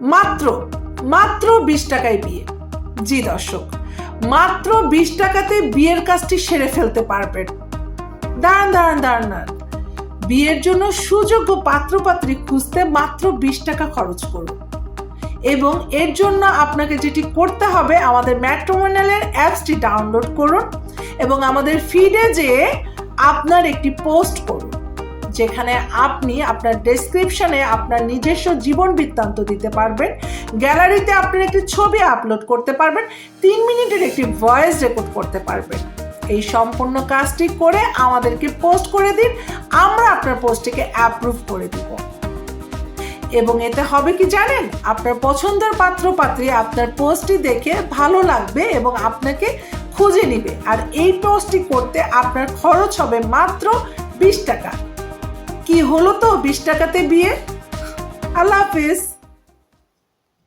মাত্র মাত্র বিশ টাকায় বিয়ে। জি দর্শক, মাত্র বিশ টাকাতে বিয়ের কাজটি সেরে ফেলতে পারবেন। দাঁড়ান দাঁড়ান দাঁড়ান দাঁড়ান। বিয়ের জন্য সুযোগ্য পাত্রপাত্রী খুঁজতে মাত্র বিশ টাকা খরচ করুন। এবং এর জন্য আপনাকে যেটি করতে হবে, আমাদের ম্যাট্রোমোনালের অ্যাপসটি ডাউনলোড করুন এবং আমাদের ফিডে যেয়ে আপনার একটি পোস্ট করুন। যেখানে আপনি আপনার ডেসক্রিপশনে আপনার নিজস্ব জীবন বৃত্তান্ত দিতে পারবেন। গ্যালারিতে আপনার একটি ছবি আপলোড করতে পারবেন। তিন মিনিটের একটি ভয়েস রেকর্ড করতে পারবেন। এই সম্পূর্ণ কাজটি করে আমাদেরকে পোস্ট করে দিন। আমরা আপনার পোস্টটিকে অ্যাপ্রুভ করে দিব। এবং এতে হবে কি জানেন? আপনার পছন্দের পাত্র পাত্রী আপনার পোস্টটি দেখে ভালো লাগবে এবং আপনাকে খুঁজে নিবে। আর এই পোস্টটি করতে আপনার খরচ হবে মাত্র বিশ টাকা। কি হলো তো বিশ টাকাতে বিয়ে? আল্লাহ হাফিজ।